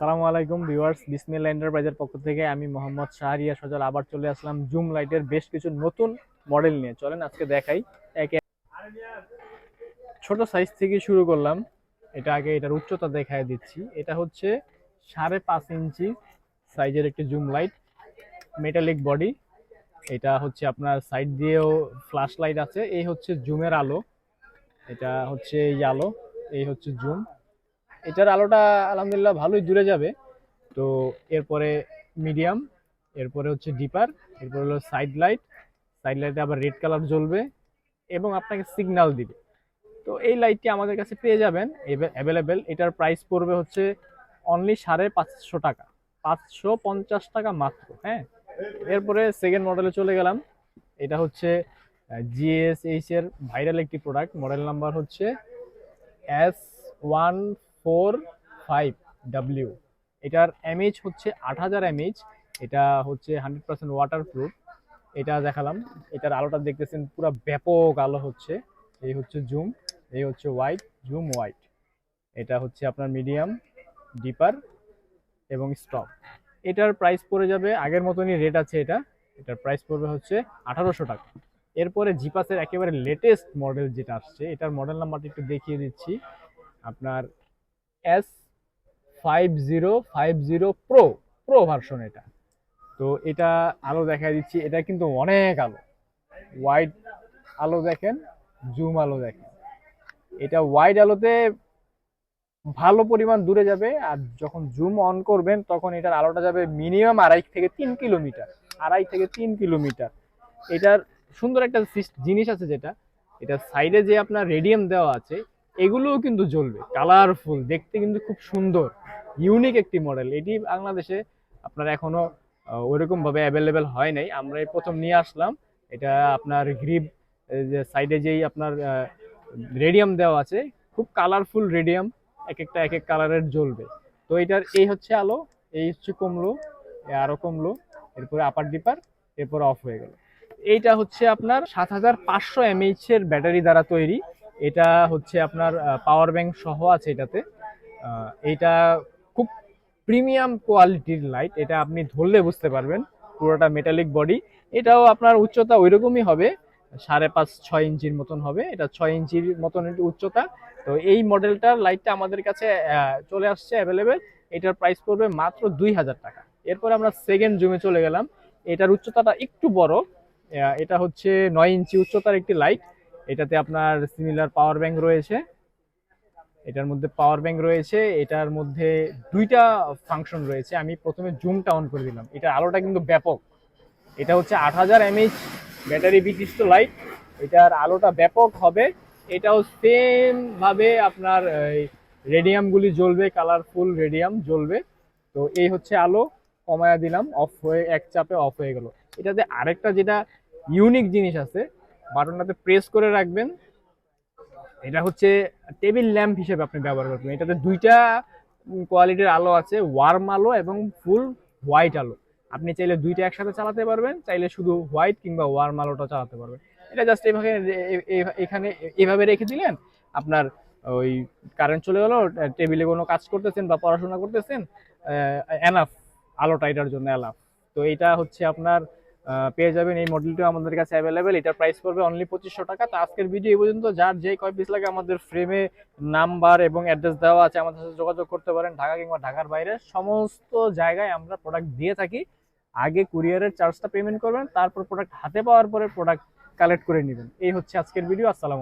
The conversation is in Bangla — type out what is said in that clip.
আসসালামু আলাইকুম ভিউয়ার্স বিসমিল্লা এন্টারপ্রাইজের পক্ষ থেকে আমি মোহাম্মদ শাহরিয়া সজল। আবার চলে আসলাম জুম লাইটের বেশ কিছু নতুন মডেল নিয়ে। চলেন আজকে দেখাই। একে ছোট সাইজ থেকে শুরু করলাম। এটা আগে এটার উচ্চতা দেখায় দিচ্ছি। এটা হচ্ছে সাড়ে পাঁচ ইঞ্চি সাইজের একটি জুম লাইট। মেটালিক বডি এটা হচ্ছে আপনার সাইড দিয়েও ফ্ল্যাশ লাইট আছে। এই হচ্ছে জুমের আলো। এটা হচ্ছে এই আলো। এই হচ্ছে জুম। এটার আলোটা আলহামদুলিল্লাহ ভালোই দূরে যাবে। তো এরপরে মিডিয়াম এরপরে হচ্ছে ডিপার এরপরে হলো সাইড লাইট সাইড লাইটে আবার রেড কালার জ্বলবে এবং আপনাকে সিগন্যাল দিবে। তো এই লাইটটি আমাদের কাছে পেয়ে যাবেন অ্যাভেলেবেল এটার প্রাইস পড়বে হচ্ছে অনলি সাড়ে পাঁচশো টাকা। পাঁচশো পঞ্চাশ টাকা মাত্র হ্যাঁ? এরপরে সেকেন্ড মডেলে চলে গেলাম। এটা হচ্ছে জিএসএইচ এর ভাইরাল একটি প্রোডাক্ট মডেল নাম্বার হচ্ছে S one four five W এটার এমএইচ হচ্ছে আট হাজার এমএইচ এটা হচ্ছে হান্ড্রেড পার্সেন্ট ওয়াটার প্রুফ এটা দেখালাম, এটার আলোটা দেখতেছেন, পুরো ব্যাপক আলো হচ্ছে। এই হচ্ছে জুম এই হচ্ছে হোয়াইট জুম হোয়াইট এটা হচ্ছে আপনার মিডিয়াম ডিপার এবং স্টপ এটার প্রাইস পড়ে যাবে, আগের মতনই রেট আছে এটা। এটার প্রাইস পড়বে হচ্ছে আঠারোশো টাকা। এরপরে জিপাসের একেবারে লেটেস্ট মডেল যেটা আসছে, এটার মডেল নাম্বারটা একটু দেখিয়ে দিচ্ছি। আপনার S five zero five zero pro pro version এটা। তো এটা আলো দেখাই দিচ্ছি, এটা কিন্তু অনেক আলো। ওয়াইড আলো দেখেন জুম আলো দেখেন। এটা ওয়াইড আলোতে ভালো পরিমাণ দূরে যাবে, আর যখন জুম অন করবেন, তখন এটার আলোটা যাবে মিনিমাম আড়াই থেকে তিন কিলোমিটার আড়াই থেকে তিন কিলোমিটার এটার সুন্দর একটা জিনিস আছে যেটা, এটা সাইডে যে আপনার রেডিয়াম দেওয়া আছে এগুলোও কিন্তু জ্বলবে। কালারফুল দেখতে কিন্তু খুব সুন্দর ইউনিক একটি মডেল এটি বাংলাদেশে আপনার এখনও আহ, ওইরকম ভাবে অ্যাভেলেবেল হয় নাই। আমরা এই প্রথম নিয়ে আসলাম। এটা আপনার গ্রিপ সাইডে যেই আপনার রেডিয়াম দেওয়া আছে খুব কালারফুল রেডিয়াম এক একটা এক এক কালারের জ্বলবে। তো এটার এই হচ্ছে আলো এই হচ্ছে কমলো এ আরও কমলো এরপরে আপার ডিপার এরপর অফ হয়ে গেল। এইটা হচ্ছে আপনার সাত হাজার পাঁচশো এমএইচ এর ব্যাটারি দ্বারা তৈরি। এটা হচ্ছে আপনার পাওয়ার ব্যাংক সহ আছে এটাতে। এইটা খুব প্রিমিয়াম কোয়ালিটির লাইট এটা আপনি ধরলে বুঝতে পারবেন, পুরোটা মেটালিক বডি এটাও আপনার উচ্চতা ওইরকমই হবে, সাড়ে পাঁচ, ছয় ইঞ্চির মতন হবে, এটা ছয় ইঞ্চির মতন উচ্চতা। তো এই মডেলটার লাইটটা আমাদের কাছে চলে আসছে অ্যাভেলেবেল এটার প্রাইস পড়বে মাত্র দুই হাজার টাকা। এরপর আমরা সেকেন্ড জুমে চলে গেলাম, এটার উচ্চতাটা একটু বড় এটা হচ্ছে নয় ইঞ্চি উচ্চতার একটি লাইট এটাতে আপনার সিমিলার পাওয়ার ব্যাংক রয়েছে। এটার মধ্যে পাওয়ার ব্যাংক রয়েছে। এটার মধ্যে দুইটা ফাংশন রয়েছে। আমি প্রথমে জুমটা অন করে দিলাম। এটার আলোটা কিন্তু ব্যাপক। এটা হচ্ছে আট হাজার এমএইচ ব্যাটারি বিশিষ্ট লাইট এটার আলোটা ব্যাপক হবে। এটাও সেম ভাবে আপনার রেডিয়ামগুলি জ্বলবে কালারফুল রেডিয়াম জ্বলবে। তো এই হচ্ছে আলো। কমায়া দিলাম। অফ হয়ে, এক চাপে অফ হয়ে গেল। এটাতে আরেকটা যেটা ইউনিক জিনিস আছে বাটনটাতে প্রেস করে রাখবেন। এটা হচ্ছে টেবিল ল্যাম্প হিসেবে আপনি ব্যবহার করবেন এটাতে দুইটা কোয়ালিটির আলো আছে ওয়ার্ম আলো এবং ফুল হোয়াইট আলো। আপনি চাইলে দুইটা একসাথে চালাতে পারবেন, চাইলে শুধু হোয়াইট কিংবা ওয়ার্ম আলোটা চালাতে পারবেন। এটা জাস্ট এভাবে এখানে, এভাবে রেখে দিলেন, আপনার ওই কারেন্ট চলে গেলো টেবিলে কোনো কাজ করতেছেন বা পড়াশোনা করতেছেন এনাফ আলোটা এটার জন্য এনাফ তো এটা হচ্ছে আপনার পেয়ে যাবেন এই মডেলটা আমাদের কাছে অ্যাভেলেবেল এটার প্রাইস পড়বে অনলি পঁচিশশো টাকা। তো আজকের ভিডিও এই পর্যন্ত। যার যে কয় পিস লাগে আমাদের ফ্রেমে নাম্বার এবং অ্যাড্রেস দেওয়া আছে আমাদের সাথে যোগাযোগ করতে পারেন ঢাকা কিংবা ঢাকার বাইরে। সমস্ত জায়গায় আমরা প্রোডাক্ট দিয়ে থাকি। আগে কুরিয়ারের চার্জটা পেমেন্ট করবেন, তারপর প্রোডাক্ট হাতে পাওয়ার পরে প্রোডাক্ট কালেক্ট করে নেবেন। এই হচ্ছে আজকের ভিডিও আসসালাম